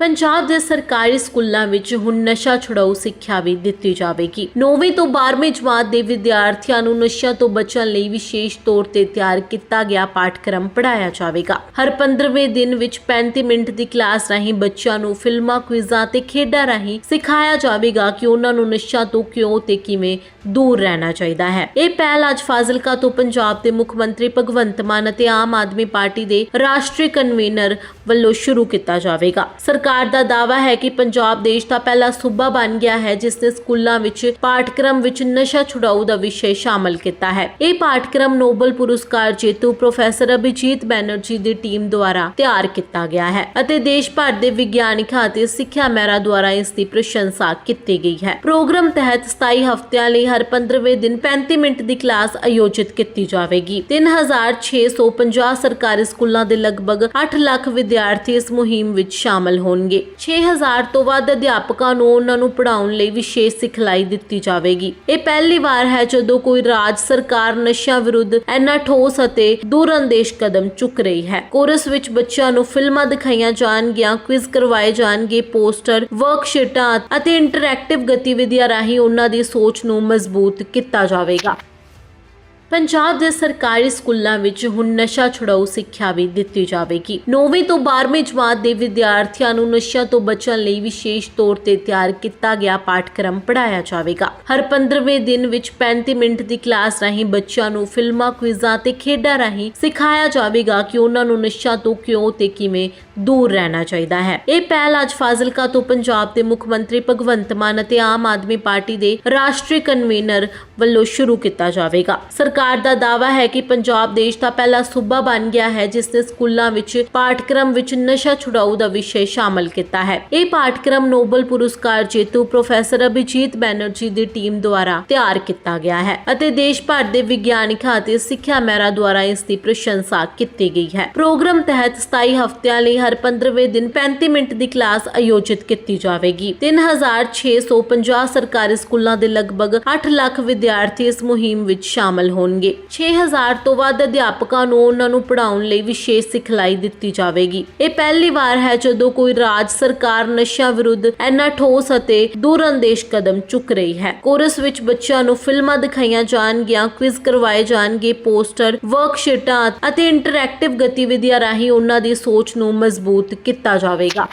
ਪੰਜਾਬ ਦੇ ਸਰਕਾਰੀ ਸਕੂਲਾਂ ਵਿੱਚ ਹੁਣ ਨਸ਼ਾ ਛੁਡਾਊ ਸਿੱਖਿਆ ਵੀ ਦਿੱਤੀ ਜਾਵੇਗੀ। 9ਵੀਂ ਤੋਂ 12ਵੀਂ ਜਮਾਤ ਦੇ ਵਿਦਿਆਰਥੀਆਂ ਨੂੰ ਨਸ਼ਿਆਂ ਤੋਂ ਬਚਣ ਲਈ ਵਿਸ਼ੇਸ਼ ਤੌਰ ਤੇ ਤਿਆਰ ਕੀਤਾ ਗਿਆ ਪਾਠਕ੍ਰਮ ਪੜਾਇਆ ਜਾਵੇਗਾ। ਹਰ 15ਵੇਂ ਦਿਨ ਵਿੱਚ 35 ਮਿੰਟ ਦੀ ਕਲਾਸ ਰਾਹੀਂ ਬੱਚਿਆਂ ਨੂੰ ਫਿਲਮਾਂ, ਕੁਇਜ਼ਾਂ ਤੇ ਖੇਡਾਂ ਰਾਹੀਂ ਸਿਖਾਇਆ ਜਾਵੇਗਾ ਕਿ ਉਹਨਾਂ ਨੂੰ ਨਸ਼ਿਆਂ ਤੋਂ ਕਿਉਂ ਤੇ ਕਿਵੇਂ ਦੂਰ ਰਹਿਣਾ ਚਾਹੀਦਾ ਹੈ। ਇਹ ਪਹਿਲ ਅੱਜ ਫਾਜ਼ਿਲਕਾ ਤੋਂ ਪੰਜਾਬ ਦੇ ਮੁੱਖ ਮੰਤਰੀ ਭਗਵੰਤ ਮਾਨ ਅਤੇ ਆਮ ਆਦਮੀ ਪਾਰਟੀ ਦੇ ਰਾਸ਼ਟਰੀ ਕਨਵੀਨਰ ਵੱਲੋਂ ਸ਼ੁਰੂ ਕੀਤਾ ਜਾਵੇਗਾ। ਸਰਕਾਰ ਦਾ ਦਾਅਵਾ ਹੈ ਕਿ ਪੰਜਾਬ ਦੇਸ਼ ਦਾ ਪਹਿਲਾ ਸੂਬਾ ਬਣ ਗਿਆ ਹੈ, ਜਿਸ ਨੇ ਸਕੂਲਾਂ ਵਿੱਚ ਪਾਠਕ੍ਰਮ ਵਿੱਚ ਨਸ਼ਾ ਛੁਡਾਊ ਦਾ ਵਿਸ਼ੇ ਸ਼ਾਮਲ ਕੀਤਾ ਹੈ। ਇਹ ਪਾਠਕ੍ਰਮ ਨੋਬਲ ਪੁਰਸਕਾਰ ਜੇਤੂ ਪ੍ਰੋਫੈਸਰ ਅਭਿਜੀਤ ਬੈਨਰਜੀ ਦੀ ਟੀਮ ਦੁਆਰਾ ਤਿਆਰ ਕੀਤਾ ਗਿਆ ਹੈ ਅਤੇ ਦੇਸ਼ ਭਰ ਦੇ ਵਿਗਿਆਨਿਕਾਂ ਅਤੇ ਸਿੱਖਿਆ ਮੈਰਾ ਦੁਆਰਾ ਇਸ ਦੀ ਪ੍ਰਸ਼ੰਸਾ ਕੀਤੀ ਗਈ ਹੈ। ਪ੍ਰੋਗਰਾਮ ਤਹਿਤ 27 ਹਫ਼ਤਿਆਂ ਲਈ ਹਰ 15ਵੇਂ ਦਿਨ 35 ਮਿੰਟ ਦੀ ਕਲਾਸ ਆਯੋਜਿਤ ਕੀਤੀ ਜਾਵੇਗੀ। 3650 ਸਰਕਾਰੀ ਸਕੂਲਾਂ ਦੇ ਲਗਭਗ 8 ਲੱਖ ਵਿਦਿਆਰਥੀ ਇਸ ਮੁਹਿੰਮ ਵਿੱਚ ਸ਼ਾਮਲ ਹੋਣਗੇ। 6000 ਤੋਂ ਵੱਧ ਅਧਿਆਪਕਾਂ ਨੂੰ ਉਹਨਾਂ ਨੂੰ ਪੜ੍ਹਾਉਣ ਲਈ ਵਿਸ਼ੇਸ਼ ਸਿਖਲਾਈ ਦਿੱਤੀ ਜਾਵੇਗੀ। ਇਹ ਪਹਿਲੀ ਵਾਰ ਹੈ ਜਦੋਂ ਕੋਈ ਰਾਜ ਸਰਕਾਰ ਨਸ਼ਿਆਂ ਵਿਰੁੱਧ ਇੰਨਾ ਠੋਸ ਅਤੇ ਦੂਰਅੰਦੇਸ਼ ਕਦਮ ਚੁੱਕ ਰਹੀ ਹੈ। ਕੋਰਸ ਵਿੱਚ ਬੱਚਿਆਂ ਨੂੰ ਫਿਲਮਾਂ ਦਿਖਾਈਆਂ ਜਾਣਗੀਆਂ ਕੁਇਜ਼ ਕਰਵਾਏ ਜਾਣਗੇ, ਪੋਸਟਰ ਵਰਕਸ਼ੀਟਾਂ ਅਤੇ ਇੰਟਰੈਕਟਿਵ ਗਤੀਵਿਧੀਆਂ ਰਾਹੀਂ ਉਹਨਾਂ ਦੀ ਸੋਚ ਨੂੰ ਮਜ਼ਬੂਤ ਕੀਤਾ ਜਾਵੇਗਾ। ਪੰਜਾਬ ਦੇ ਸਰਕਾਰੀ ਸਕੂਲਾਂ ਵਿੱਚ ਹੁਣ ਨਸ਼ਾ ਛੁਡਾਊ ਸਿੱਖਿਆ ਵੀ ਦਿੱਤੀ ਜਾਵੇਗੀ। 9ਵੀਂ ਤੋਂ 12ਵੀਂ ਜਮਾਤ ਦੇ ਵਿਦਿਆਰਥੀਆਂ ਨੂੰ ਨਸ਼ਿਆਂ ਤੋਂ ਬਚਣ ਲਈ ਵਿਸ਼ੇਸ਼ ਤੌਰ ਤੇ ਤਿਆਰ ਕੀਤਾ ਗਿਆ ਪਾਠਕ੍ਰਮ ਪੜਾਇਆ ਜਾਵੇਗਾ। ਹਰ 15ਵੇਂ ਦਿਨ ਵਿੱਚ 35 ਮਿੰਟ ਦੀ ਕਲਾਸ ਰਾਹੀਂ ਬੱਚਿਆਂ ਨੂੰ ਫਿਲਮਾਂ, ਕੁਇਜ਼ਾਂ ਤੇ ਖੇਡਾਂ ਰਾਹੀਂ ਸਿਖਾਇਆ ਜਾਵੇਗਾ ਕਿ ਉਹਨਾਂ ਨੂੰ ਨਸ਼ਿਆਂ ਤੋਂ ਕਿਉਂ ਤੇ ਕਿਵੇਂ ਦੂਰ ਰਹਿਣਾ ਚਾਹੀਦਾ ਹੈ। ਇਹ ਪਹਿਲ ਅੱਜ ਫਾਜ਼ਿਲਕਾ ਤੋਂ ਪੰਜਾਬ ਦੇ ਮੁੱਖ ਮੰਤਰੀ ਭਗਵੰਤ ਮਾਨ ਅਤੇ ਆਮ ਆਦਮੀ ਪਾਰਟੀ ਦੇ ਰਾਸ਼ਟਰੀ ਕਨਵੀਨਰ ਵੱਲੋਂ ਸ਼ੁਰੂ ਕੀਤਾ ਜਾਵੇਗਾ। ਸਰਕਾਰ ਦਾ ਦਾਅਵਾ ਹੈ ਕਿ ਪੰਜਾਬ ਦੇਸ਼ ਦਾ ਪਹਿਲਾ ਸੂਬਾ ਬਣ ਗਿਆ ਹੈ, ਜਿਸ ਨੇ ਸਕੂਲਾਂ ਵਿੱਚ ਪਾਠਕ੍ਰਮ ਵਿੱਚ ਨਸ਼ਾ ਛੁਡਾਊ ਦਾ ਵਿਸ਼ੇ ਸ਼ਾਮਲ ਕੀਤਾ ਹੈ। ਇਹ ਪਾਠਕ੍ਰਮ ਨੋਬਲ ਪੁਰਸਕਾਰ ਜੇਤੂ ਪ੍ਰੋਫੈਸਰ ਅਭਿਜੀਤ ਬੈਨਰਜੀ ਦੀ ਟੀਮ ਦੁਆਰਾ ਤਿਆਰ ਕੀਤਾ ਗਿਆ ਹੈ ਅਤੇ ਦੇਸ਼ ਭਰ ਦੇ ਵਿਗਿਆਨਿਕਾਂ ਅਤੇ ਸਿੱਖਿਆ ਮੈਰਾ ਦੁਆਰਾ ਇਸ ਦੀ ਪ੍ਰਸ਼ੰਸਾ ਕੀਤੀ ਗਈ ਹੈ। ਪ੍ਰੋਗਰਾਮ ਤਹਿਤ 27 ਹਫ਼ਤਿਆਂ ਲਈ ਹਰ 15ਵੇਂ ਦਿਨ 35 ਮਿੰਟ ਦੀ ਕਲਾਸ ਆਯੋਜਿਤ ਕੀਤੀ ਜਾਵੇਗੀ। 3650 ਸਰਕਾਰੀ ਸਕੂਲਾਂ ਦੇ ਲਗਭਗ 8 ਲੱਖ ਵਿਦਿਆਰਥੀ ਇਸ ਮੁਹਿੰਮ ਵਿੱਚ ਸ਼ਾਮਲ ਹੋਣਗੇ। 6000 ਤੋਂ ਵੱਧ ਅਧਿਆਪਕਾਂ ਨੂੰ ਉਹਨਾਂ ਨੂੰ ਪੜ੍ਹਾਉਣ ਲਈ ਵਿਸ਼ੇਸ਼ ਸਿਖਲਾਈ ਦਿੱਤੀ ਜਾਵੇਗੀ। ਇਹ ਪਹਿਲੀ ਵਾਰ ਹੈ ਜਦੋਂ ਕੋਈ ਰਾਜ ਸਰਕਾਰ ਨਸ਼ਿਆਂ ਵਿਰੁੱਧ ਇੰਨਾ ਠੋਸ ਅਤੇ ਦੂਰਅੰਦੇਸ਼ ਕਦਮ ਚੁੱਕ ਰਹੀ ਹੈ। ਕੋਰਸ ਵਿੱਚ ਬੱਚਿਆਂ ਨੂੰ ਫਿਲਮਾਂ ਦਿਖਾਈਆਂ ਜਾਣਗੀਆਂ ਕੁਇਜ਼ ਕਰਵਾਏ ਜਾਣਗੇ, ਪੋਸਟਰ ਵਰਕਸ਼ੀਟਾਂ ਅਤੇ ਇੰਟਰੈਕਟਿਵ ਗਤੀਵਿਧੀਆਂ ਰਾਹੀਂ ਉਹਨਾਂ ਦੀ ਸੋਚ ਨੂੰ ਮਜ਼ਬੂਤ ਕੀਤਾ ਜਾਵੇਗਾ।